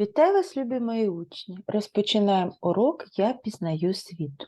Вітаю вас, любі мої учні! Розпочинаємо урок Я пізнаю світ.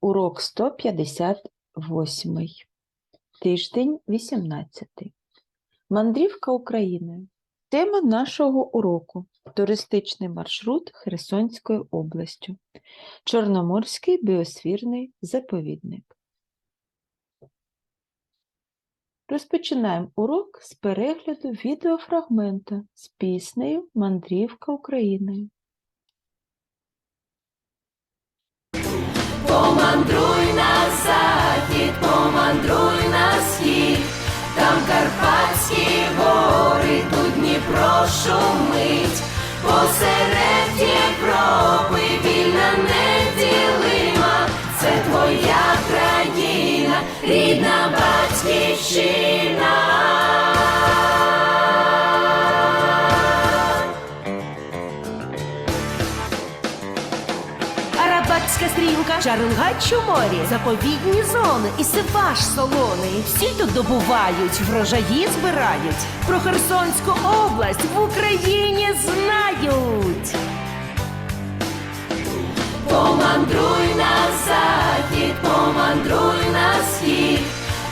Урок 158. Тиждень 18. Мандрівка Україною. Тема нашого уроку туристичний маршрут Херсонською областю. Чорноморський біосфірний заповідник. Розпочинаємо урок з перегляду відеофрагмента з піснею Мандрівка Україною. Помандруй на захід, помандруй на схід, там Карпатські гори, тут Дніпро шумить, посеред батьківщина. Арабатська стрілка, Чарингач у морі, заповідні зони і сипаш солоний. Всі тут добувають, врожаї збирають. Про Херсонську область в Україні знають. Помандруй на захід, помандруй на схід,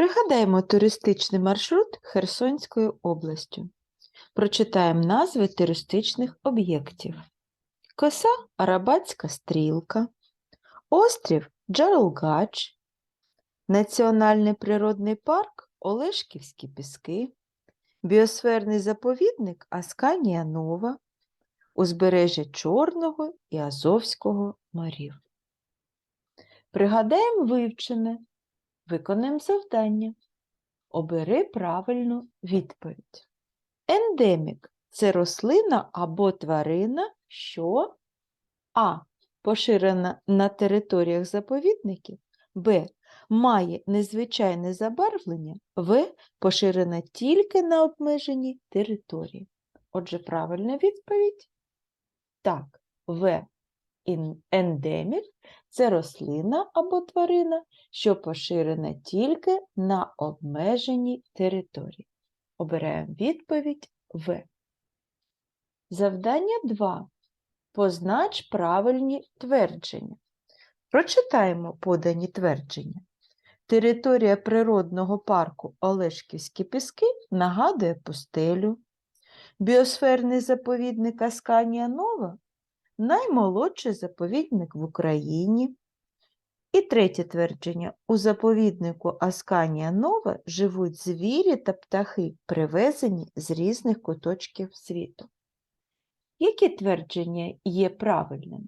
Пригадаємо туристичний маршрут Херсонською областю. Прочитаємо назви туристичних об'єктів. Коса Арабатська стрілка, острів Джаралгач, Національний природний парк Олешківські піски, біосферний заповідник Асканія Нова, узбережжя Чорного і Азовського морів. Пригадаємо вивчене, виконаємо завдання. Обери правильну відповідь. Ендемік це рослина або тварина, що А. Поширена на територіях заповідників, Б. Має незвичайне забарвлення, В. Поширена тільки на обмеженій території. Отже, правильна відповідь так, В. Ендемік це рослина або тварина, що поширена тільки на обмеженій території. Обираємо відповідь В. Завдання 2. Познач правильні твердження. Прочитаємо подані твердження. Територія природного парку Олешківські піски нагадує пустелю. Біосферний заповідник Асканія Нова наймолодший заповідник в Україні. І третє твердження. У заповіднику Асканія Нова живуть звірі та птахи, привезені з різних куточків світу. Які твердження є правильними?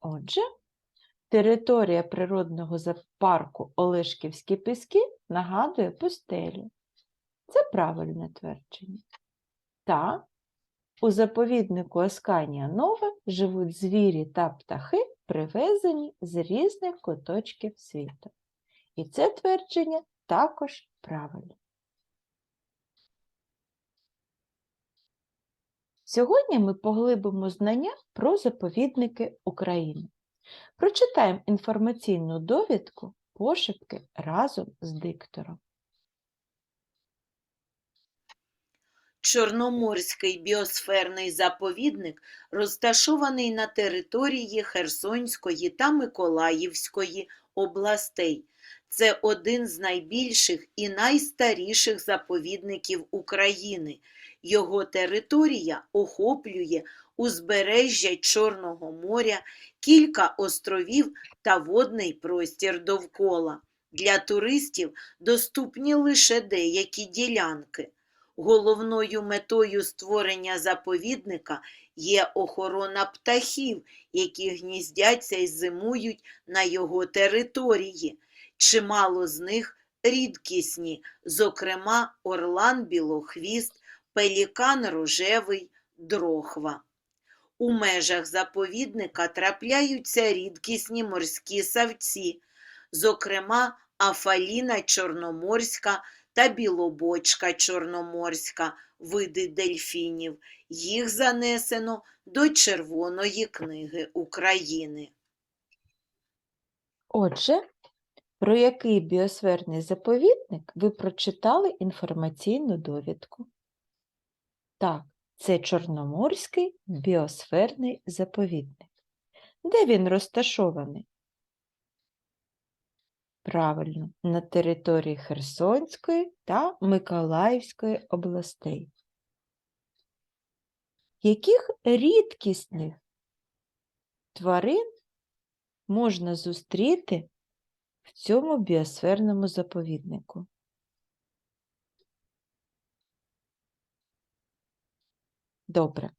Отже, територія природного парку Олешківські піски нагадує пустелю. Це правильне твердження. Та у заповіднику Асканія Нова живуть звірі та птахи, привезені з різних куточків світу. І це твердження також правильне. Сьогодні ми поглибимо знання про заповідники України. Прочитаємо інформаційну довідку пошепки разом з диктором. Чорноморський біосферний заповідник розташований на території Херсонської та Миколаївської областей. Це один з найбільших і найстаріших заповідників України. Його територія охоплює узбережжя Чорного моря, кілька островів та водний простір довкола. Для туристів доступні лише деякі ділянки. Головною метою створення заповідника є охорона птахів, які гніздяться і зимують на його території. Чимало з них рідкісні, зокрема орлан білохвіст, пелікан рожевий, дрохва. У межах заповідника трапляються рідкісні морські савці, зокрема афаліна чорноморська та білобочка чорноморська, види дельфінів. Їх занесено до Червоної книги України. Отже, про який біосферний заповідник ви прочитали інформаційну довідку? Так, це Чорноморський біосферний заповідник. Де він розташований? Правильно, на території Херсонської та Миколаївської областей. Яких рідкісних тварин можна зустріти в цьому біосферному заповіднику? Добре.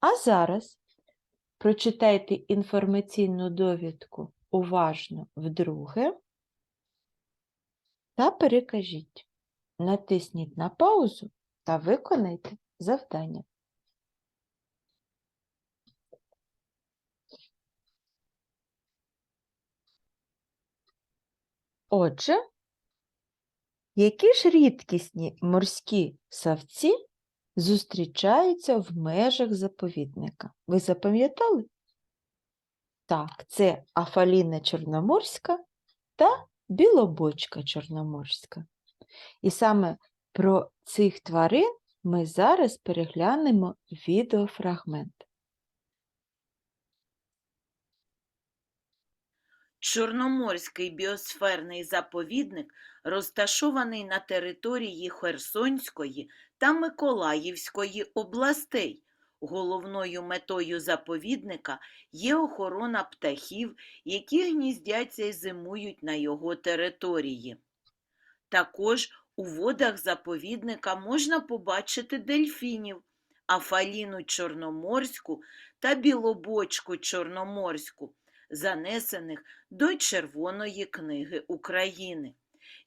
А зараз прочитайте інформаційну довідку уважно вдруге та перекажіть. Натисніть на паузу та виконайте завдання. Отже, які ж рідкісні морські савці зустрічаються в межах заповідника? Ви запам'ятали? Так, це Афаліна Чорноморська та Білобочка Чорноморська. І саме про цих тварин ми зараз переглянемо відеофрагмент. Чорноморський біосферний заповідник розташований на території Херсонської та Миколаївської областей. Головною метою заповідника є охорона птахів, які гніздяться і зимують на його території. Також у водах заповідника можна побачити дельфінів, афаліну чорноморську та білобочку чорноморську, занесених до Червоної книги України.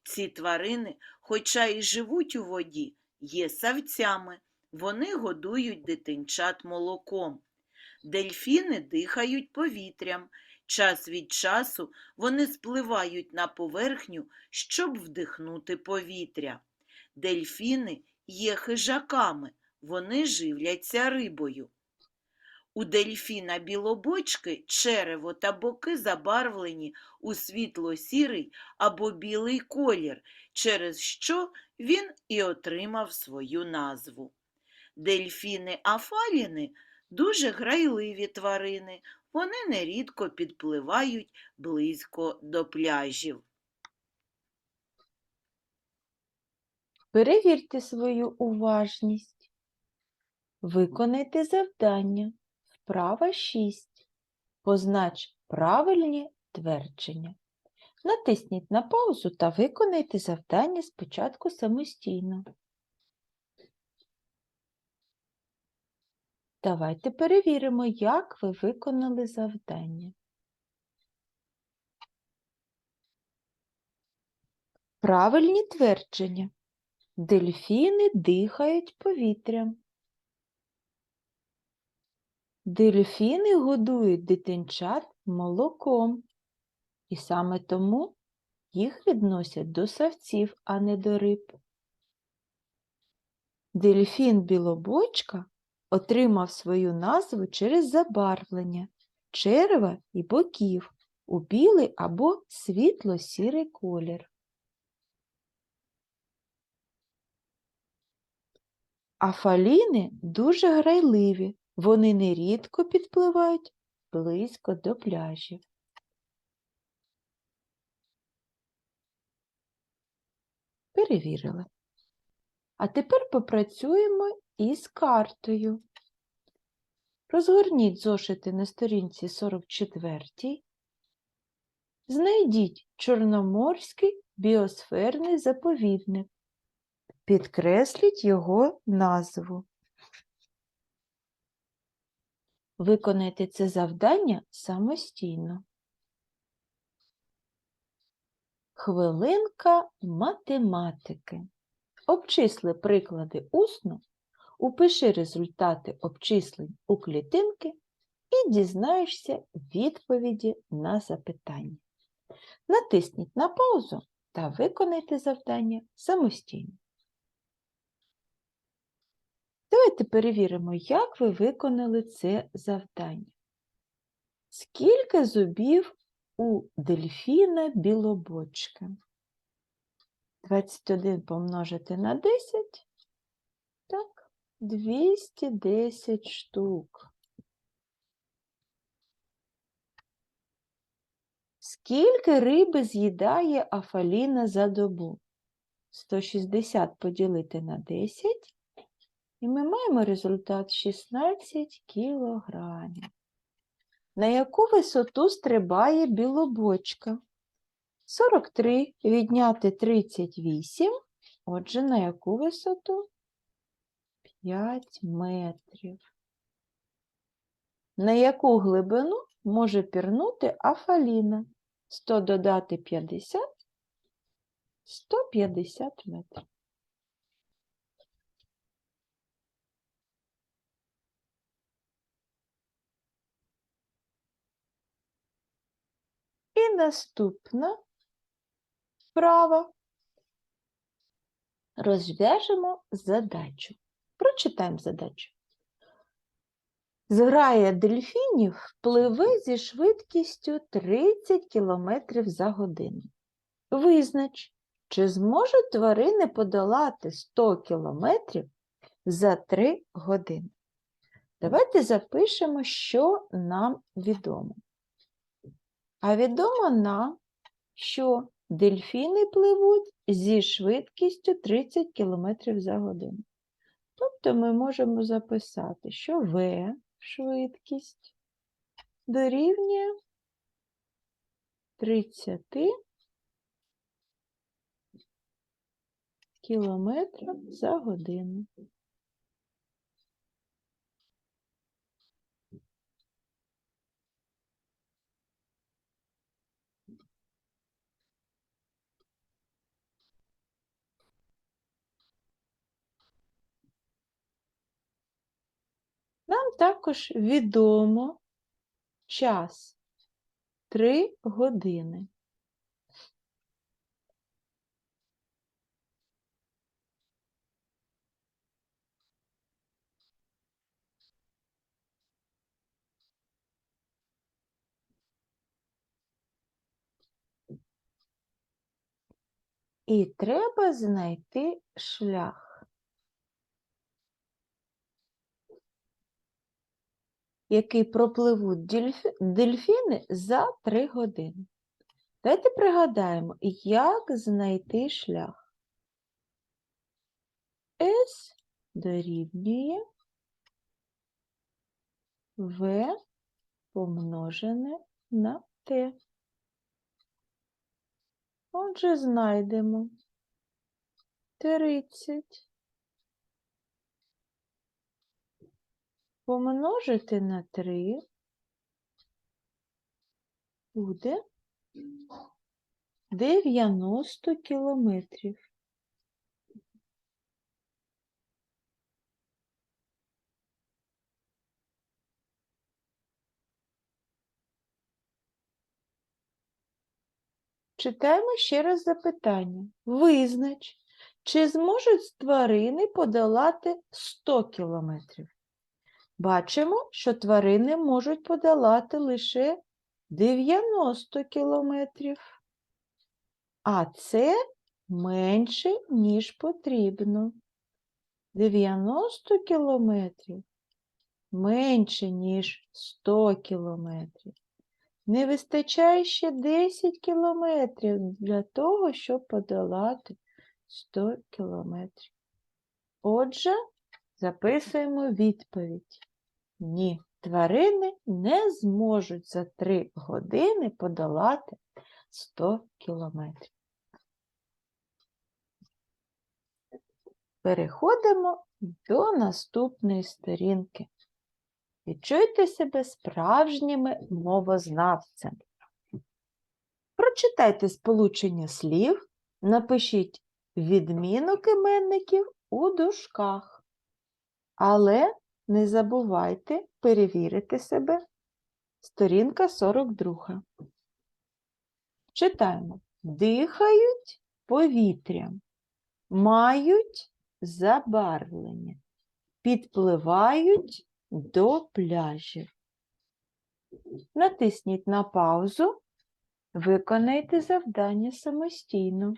Ці тварини, хоча і живуть у воді, є савцями, вони годують дитинчат молоком. Дельфіни дихають повітрям. Час від часу вони спливають на поверхню, щоб вдихнути повітря. Дельфіни є хижаками, вони живляться рибою. У дельфіна білобочки черево та боки забарвлені у світло-сірий або білий колір, через що він і отримав свою назву. Дельфіни афаліни дуже грайливі тварини, вони нерідко підпливають близько до пляжів. Перевірте свою уважність. Виконайте завдання. Вправа 6. Познач правильні твердження. Натисніть на паузу та виконайте завдання спочатку самостійно. Давайте перевіримо, як ви виконали завдання. Правильні твердження. Дельфіни дихають повітрям. Дельфіни годують дитинчат молоком. І саме тому їх відносять до савців, а не до риб. Дельфін білобочка отримав свою назву через забарвлення черева і боків у білий або світло-сірий колір. Афаліни дуже грайливі, вони нерідко підпливають близько до пляжів. Перевірили. А тепер попрацюємо із картою. Розгорніть зошити на сторінці 44. Знайдіть Чорноморський біосферний заповідник. Підкресліть його назву. Виконайте це завдання самостійно. Хвилинка математики. Обчисли приклади усно, упиши результати обчислень у клітинки і дізнаєшся відповіді на запитання. Натисніть на паузу та виконайте завдання самостійно. Давайте перевіримо, як ви виконали це завдання. Скільки зубів у дельфіна білобочка? 21 помножити на 10. Так, 210 штук. Скільки риби з'їдає Афаліна за добу? 160 поділити на 10. І ми маємо результат 16 кілограмів. На яку висоту стрибає білобочка? 43 відняти 38. Отже, на яку висоту? 5 метрів. На яку глибину може пірнути Афаліна? 100 додати 50 150 метрів. І наступна вправа. Розв'яжемо задачу. Прочитаємо задачу. Зграя дельфінів пливе зі швидкістю 30 км за годину. Визнач, чи зможуть тварини подолати 100 км за 3 години. Давайте запишемо, що нам відомо. А відомо нам, що дельфіни пливуть зі швидкістю 30 км за годину. Тобто ми можемо записати, що В швидкість дорівнює 30 км за годину. Нам також відомо час 3 години. І треба знайти шлях. Який пропливуть дельфі- дельфіни за 3 години. Давайте пригадаємо, як знайти шлях. С дорівнює В помножене на Т. Отже, знайдемо 30 помножити на 3 буде 90 кілометрів. Читаємо ще раз запитання. Визнач, чи зможуть тварини подолати 100 кілометрів? Бачимо, що тварини можуть подолати лише 90 кілометрів. А це менше, ніж потрібно. 90 кілометрів менше, ніж 100 кілометрів. Не вистачає ще 10 кілометрів для того, щоб подолати 100 кілометрів. Отже, записуємо відповідь. Ні, тварини не зможуть за 3 години подолати 100 кілометрів. Переходимо до наступної сторінки. Відчуйте себе справжніми мовознавцями. Прочитайте сполучення слів, напишіть відмінок іменників у дужках. Але не забувайте перевірити себе. Сторінка 42. Читаємо. Дихають повітрям, мають забарвлення, підпливають до пляжів. Натисніть на паузу, виконайте завдання самостійно.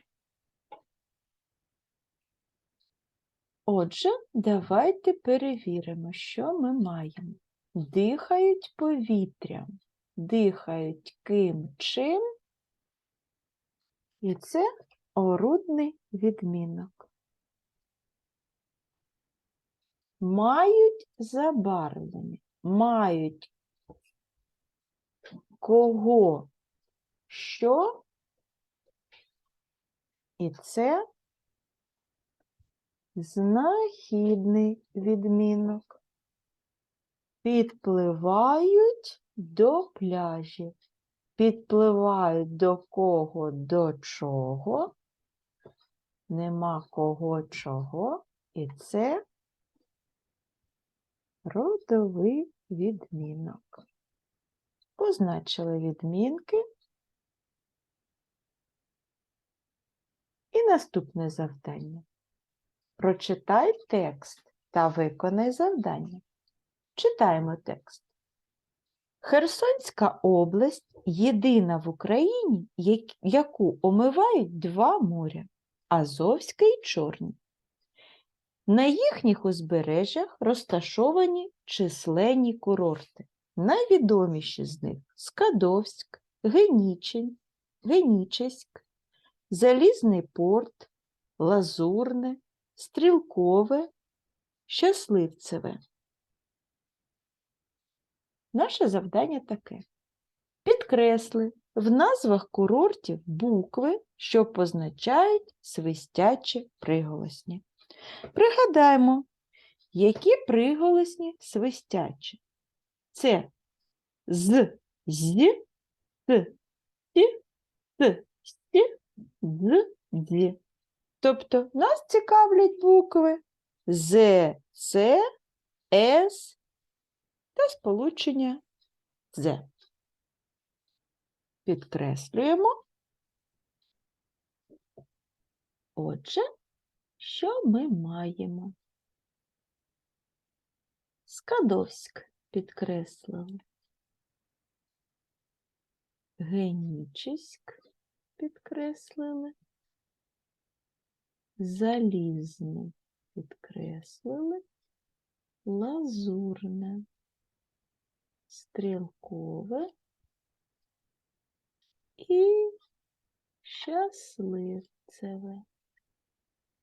Отже, давайте перевіримо, що ми маємо. Дихають повітрям, дихають ким чим, і це орудний відмінок. Мають забарвлення, мають кого, що, і це знахідний відмінок. Підпливають до пляжів. Підпливають до кого, до чого. Нема кого чого. І це родовий відмінок. Позначили відмінки. І наступне завдання. Прочитай текст та виконай завдання. Читаємо текст. Херсонська область єдина в Україні, яку омивають два моря Азовське і Чорне. На їхніх узбережжях розташовані численні курорти. Найвідоміші з них Скадовськ, Генічень, Генічеськ, Залізний порт, Лазурне, Стрілкове, Щасливцеве. Наше завдання таке. Підкресли в назвах курортів букви, що позначають свистячі приголосні. Пригадаємо, які приголосні свистячі. Це з, з, с, ті, с, сі, з, дзі. Тобто нас цікавлять букви З, С, С та сполучення З. Підкреслюємо. Отже, що ми маємо? Скадовськ підкреслили. Генічеськ підкреслили. Залізне підкреслили. Лазурне. Стрілкове і щасливцеве.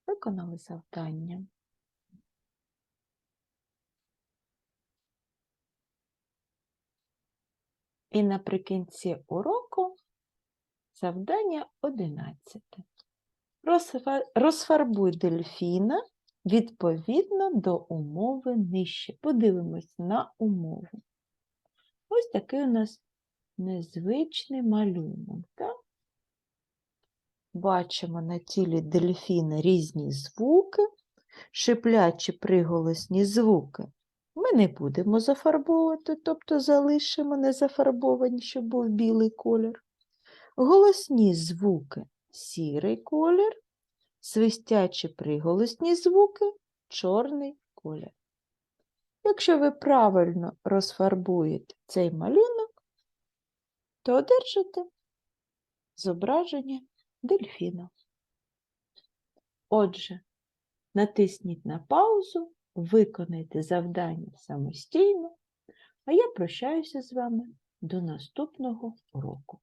Виконали завдання. І наприкінці уроку завдання 11. Розфа- Розфарбуй дельфіна відповідно до умови нижче. Подивимось на умову. Ось такий у нас незвичний малюнок. Так? Бачимо на тілі дельфіна різні звуки, шиплячі приголосні звуки. Ми не будемо зафарбовувати, тобто залишимо незафарбовані, щоб був білий колір. Голосні звуки сірий колір, свистячі приголосні звуки чорний колір. Якщо ви правильно розфарбуєте цей малюнок, то одержите зображення дельфіна. Отже, натисніть на паузу, виконайте завдання самостійно, а я прощаюся з вами до наступного уроку.